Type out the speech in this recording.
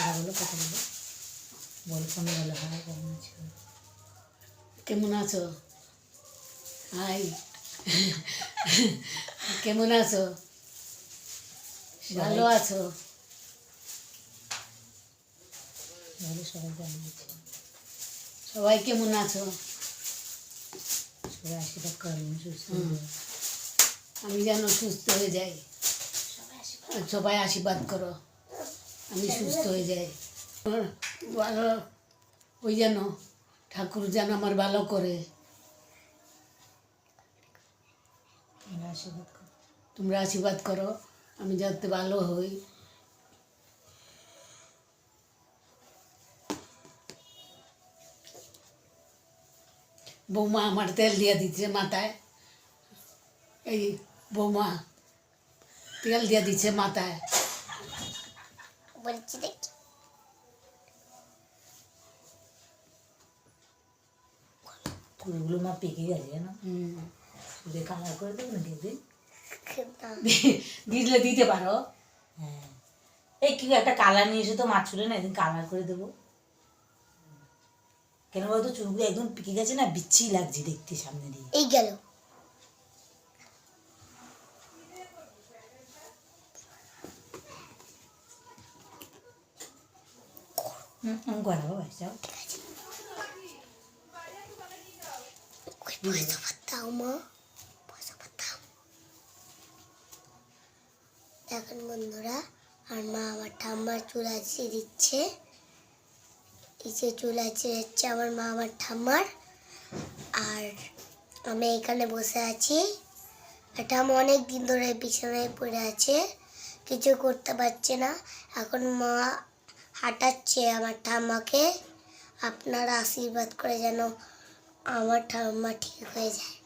কথা বলো কথা বলো বল ফোনে বলো হ্যাঁ কেমন আছো? কেমন আছো? হাই কেমন আছো? ভালো আছো? বলো সবাই কেমন আছে? সবাই কেমন আছো? সবাই আশীর্বাদ করবেন সুস্থ আমি যেন সুস্থ হয়ে যাই। সবাই আশীর্বাদ করো। আমি সুস্থ হয়ে যাই। ভালো ওই যেন ঠাকুর যেন আমার ভালো করে। তোমরা আশীর্বাদ করো। তোমরা আশীর্বাদ করো আমি যাতে ভালো হই। বৌমা আমার তেল দিয়ে দিচ্ছে মাথায়। এই বৌমা তেল দিয়ে দিচ্ছে মাথায়। বলছি দেখি ফুলগুলো মা পেকে গেছে জানো? কালার করে দেবো না দিদি? দিলে দিতে পারো। হ্যাঁ। এই কি একটা কালার নিয়ে এসে তো মাছ চুলে না একদিন কালার করে দেবো। কেন বলতো চুলগুলো একদম পেকে গেছে না বিচ্ছি লাগছে দেখতে সামনে দিয়ে। এই গেল। ভাই যাও পয়সা পাতাও মা পয়সা পাতাও দেখেন বন্ধুরা আর মা আমার ঠাম্মার চুল আঁচিয়ে দিচ্ছে এই যে চুল আঁচিয়ে দিচ্ছে আমার মা আমার ঠাম্মার আর আমি এখানে বসে আছি আর ঠাম্মা অনেক দিন ধরে বিছানায় পড়ে আছে কিছু করতে পারছে না এখন মা হাঁটাচ্ছে আমার ঠাম্মাকে। আপনারা আশীর্বাদ করে যেন আমার ঠাম্মা ঠিক হয়ে যায়।